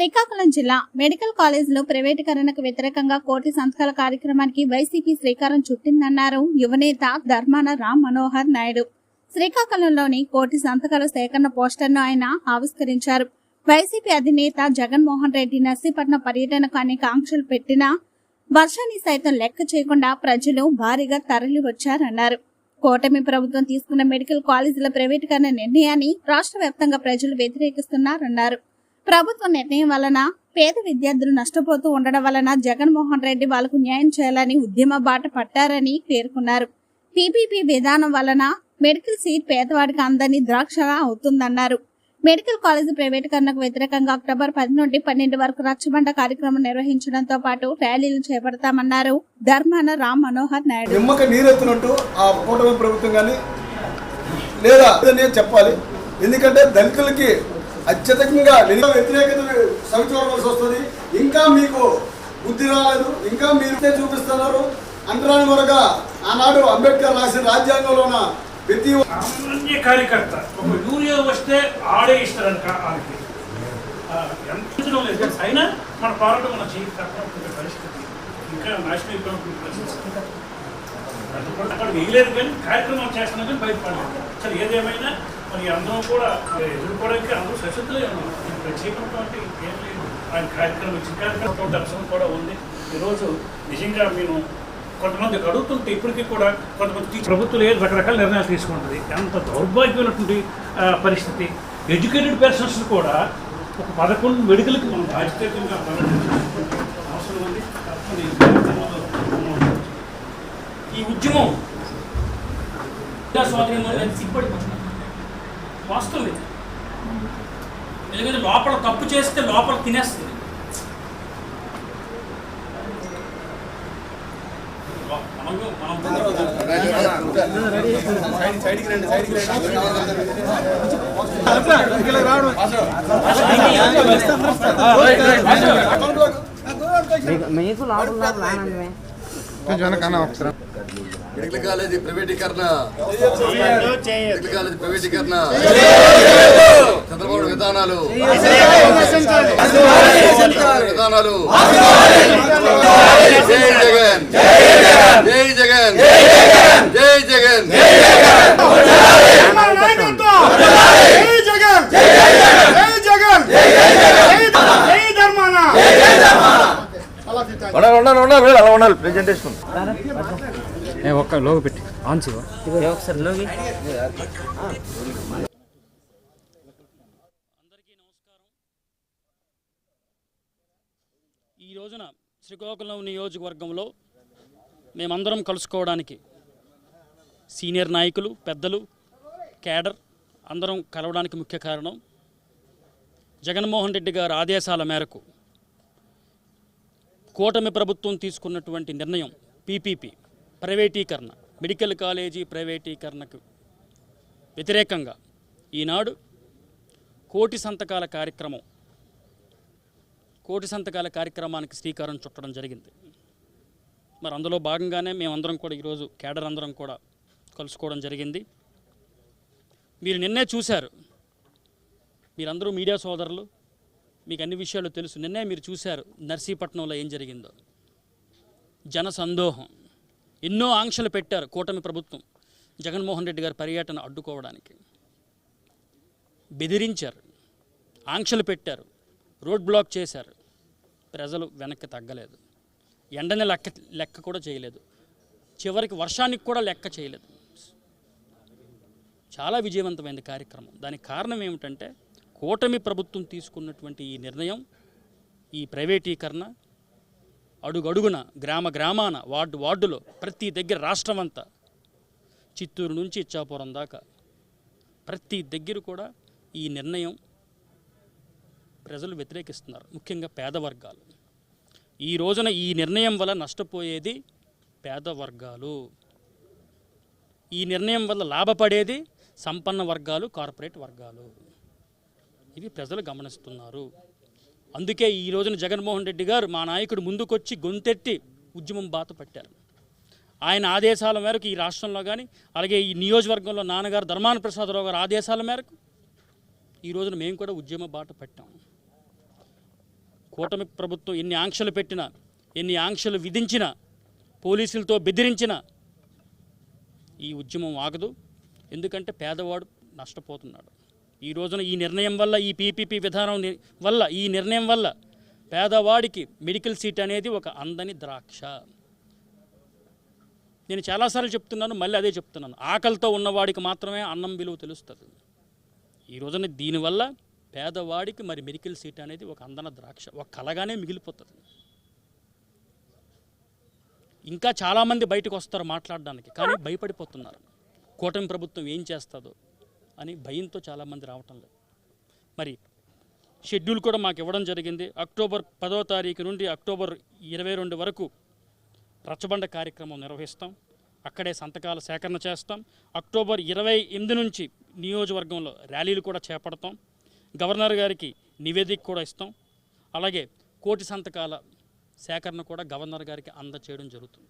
శ్రీకాకుళం జిల్లా మెడికల్ కాలేజీలో ప్రైవేటీకరణకు వ్యతిరేకంగా కోటి సంతకాల కార్యక్రమానికి వైసీపీ శ్రీకారం చుట్టిందన్నారు యువనేత ధర్మాన రామ్ మనోహర్ నాయుడు. శ్రీకాకుళంలోని కోటి సంతకాల సేకరణ పోస్టర్ను ఆయన ఆవిష్కరించారు. వైసీపీ అధినేత జగన్మోహన్ రెడ్డి నర్సీపట్నం పర్యటనకు అనేక ఆంక్షలు పెట్టినా వర్షాన్ని సైతం లెక్క చేయకుండా ప్రజలు భారీగా తరలి వచ్చారన్నారు కూటమి ప్రభుత్వం తీసుకున్న మెడికల్ కాలేజీల ప్రైవేటీకరణ నిర్ణయాన్ని రాష్ట్ర వ్యాప్తంగా ప్రజలు వ్యతిరేకిస్తున్నారన్నారు. ప్రభుత్వ నిర్ణయం వలన పేద విద్యార్థులు నష్టపోతూ ఉండడం వలన జగన్మోహన్ రెడ్డి వాళ్ళకు న్యాయం చేయాలని ఉద్యమ బాట పట్టారని పేర్కొన్నారు. పీపీపీ విధానం వలన మెడికల్ సీట్ పేదవాడికి అందని ద్రాక్ష అవుతుందన్నారు. మెడికల్ కాలేజీ ప్రైవేటీకరణకు వ్యతిరేకంగా అక్టోబర్ పది నుండి పన్నెండు వరకు రచ్చబండ కార్యక్రమం నిర్వహించడంతో పాటు ర్యాలీలు చేపడతామన్నారు ధర్మాన రామ్ మనోహర్ నాయుడు. నిమ్మక నీరెత్తినట్టు ఆ కూటమి ప్రభుత్వం కానీ లేదా చెప్పాలి. ఎందుకంటే దళితులకి అత్యధికంగా నిన్న వ్యతిరేకత సవిచూడవలసి వస్తుంది. ఇంకా మీకు బుద్ధి రాలేదు. ఇంకా మీరు చూపిస్తున్నారు. అంటరాని వరగా ఆనాడు అంబేద్కర్ రాసిన రాజ్యాంగంలోన ప్రతి సామాన్య కార్యకర్త ఒక యూరియా వస్తే ఆడే ఇస్తారని కా- ఆ, ఎంత లేదు. అయినా మన పోరాటం మన జీవిత పరిస్థితి ఇంకా నాశనం అయిపోయిన పరిస్థితి. అక్కడ వేయలేదు కానీ కార్యక్రమం చేస్తున్నా కానీ బయటపడలేదు సరే ఏదేమైనా మరి అందరం కూడా ఎదుర్కోవడానికి అందరూ సశక్తులే ఉన్నాం ప్రత్యేకమైనటువంటి ఏం లేదు. ఆయన కార్యక్రమం ఇచ్చిన కార్యక్రమం దర్శనం కూడా ఉంది. ఈరోజు నిజంగా మేము కొంతమంది అడుగుతుంటే ఇప్పటికీ కూడా కొంతమంది ప్రభుత్వం ఏదో రకరకాల నిర్ణయాలు తీసుకుంటుంది. ఎంత దౌర్భాగ్యమైనటువంటి పరిస్థితి. ఎడ్యుకేటెడ్ పర్సన్స్ కూడా ఒక పదకొండు మెడికల్కి మనం బాధ్యతంగా అవసరం ఉంది. ఈ ఈ ఉద్యమం స్వాధీనం సిగ్గుపడిపోతున్నాం వాస్తవం ఇది ఎందుకంటే లోపల తప్పు చేస్తే లోపల తినేస్తుంది మనం మనం మీకు లోపల లోపల ఆనందమే మెడికల్ కాలేజీ ప్రైవేటీకరణ మెడికల్ కాలేజీ ప్రైవేటీకరణ చంద్రబాబు విధానాలు విధానాలు జై జగన్ జై జగన్ జై జగన్ ఉండాలి ఉండాలి ఉండాలి అలా ఉండాలి ప్రెజెంటేషన్ ఒక్క లోగు పెట్టి. ఆన్ ఒకసారి లోగి. ఈ రోజున శ్రీకాకుళం నియోజకవర్గంలో మేమందరం కలుసుకోవడానికి సీనియర్ నాయకులు పెద్దలు కేడర్ అందరం కలవడానికి ముఖ్య కారణం జగన్మోహన్ రెడ్డి గారి ఆదేశాల మేరకు కూటమి ప్రభుత్వం తీసుకున్నటువంటి నిర్ణయం పీపీపీ. ప్రైవేటీకరణ మెడికల్ కాలేజీ ప్రైవేటీకరణకు వ్యతిరేకంగా ఈనాడు కోటి సంతకాల కార్యక్రమం కోటి సంతకాల కార్యక్రమానికి శ్రీకారం చుట్టడం జరిగింది. మరి అందులో భాగంగానే మేమందరం కూడా ఈరోజు కేడర్ అందరం కూడా కలుసుకోవడం జరిగింది. మీరు నిన్నే చూశారు. మీరందరూ మీడియా సోదరులు మీకు అన్ని విషయాలు తెలుసు. నిన్నే మీరు చూశారు నర్సీపట్నంలో ఏం జరిగిందో. జన సందోహం. ఎన్నో ఆంక్షలు పెట్టారు కూటమి ప్రభుత్వం జగన్మోహన్ రెడ్డి గారి పర్యటన అడ్డుకోవడానికి. బెదిరించారు ఆంక్షలు పెట్టారు రోడ్ బ్లాక్ చేశారు. ప్రజలు వెనక్కి తగ్గలేదు. ఎండని లెక్క లెక్క కూడా చేయలేదు. చివరికి వర్షానికి కూడా లెక్క చేయలేదు. చాలా విజయవంతమైన కార్యక్రమం. దానికి కారణం ఏమిటంటే కూటమి ప్రభుత్వం తీసుకున్నటువంటి ఈ నిర్ణయం ఈ ప్రైవేటీకరణ అడుగడుగున గ్రామ గ్రామాన వార్డు వార్డులో ప్రతి దగ్గర రాష్ట్రం అంతా చిత్తూరు నుంచి ఇచ్చాపురం దాకా ప్రతి దగ్గర కూడా ఈ నిర్ణయం ప్రజలు వ్యతిరేకిస్తున్నారు ముఖ్యంగా పేద వర్గాలు ఈ రోజున ఈ నిర్ణయం వల్ల నష్టపోయేది పేద వర్గాలు ఈ నిర్ణయం వల్ల లాభపడేది సంపన్న వర్గాలు కార్పొరేట్ వర్గాలు. ఇవి ప్రజలు గమనిస్తున్నారు. అందుకే ఈ రోజున జగన్మోహన్ రెడ్డి గారు మా నాయకుడు ముందుకొచ్చి గొంతెట్టి ఉద్యమం బాత పట్టారు. ఆయన ఆదేశాల మేరకు ఈ రాష్ట్రంలో కానీ అలాగే ఈ నియోజకవర్గంలో నాన్నగారు ధర్మాన ప్రసాదరావు గారు ఆదేశాల మేరకు ఈ రోజున మేము కూడా ఉద్యమ బాట పెట్టాము కూటమి ప్రభుత్వం ఎన్ని ఆంక్షలు పెట్టినా ఎన్ని ఆంక్షలు విధించినా పోలీసులతో బెదిరించినా ఈ ఉద్యమం ఆగదు. ఎందుకంటే పేదవాడు నష్టపోతున్నాడు. ఈ రోజున ఈ నిర్ణయం వల్ల ఈ పీపీపీ విధానం వల్ల ఈ నిర్ణయం వల్ల పేదవాడికి మెడికల్ సీట్ అనేది ఒక అందని ద్రాక్ష. నేను చాలాసార్లు చెప్తున్నాను మళ్ళీ అదే చెప్తున్నాను. ఆకలితో ఉన్నవాడికి మాత్రమే అన్నం విలువ తెలుస్తుంది. ఈ రోజున దీనివల్ల పేదవాడికి మరి మెడికల్ సీట్ అనేది ఒక అందన ద్రాక్ష. ఒక కలగానే మిగిలిపోతుంది. ఇంకా చాలామంది బయటకు వస్తారు మాట్లాడడానికి కానీ భయపడిపోతున్నారు. కూటమి ప్రభుత్వం ఏం చేస్తుందో. అని భయంతో చాలామంది రావటం లేదు. మరి షెడ్యూల్ కూడా మాకు ఇవ్వడం జరిగింది. అక్టోబర్ పదో తారీఖు నుండి అక్టోబర్ ఇరవై రెండు వరకు రచ్చబండ కార్యక్రమం నిర్వహిస్తాం. అక్కడే సంతకాల సేకరణ చేస్తాం. అక్టోబర్ ఇరవై ఎనిమిది నుంచి నియోజకవర్గంలో ర్యాలీలు కూడా చేపడతాం. గవర్నర్ గారికి నివేదిక కూడా ఇస్తాం. అలాగే కోటి సంతకాల సేకరణ కూడా గవర్నర్ గారికి అందచేయడం జరుగుతుంది.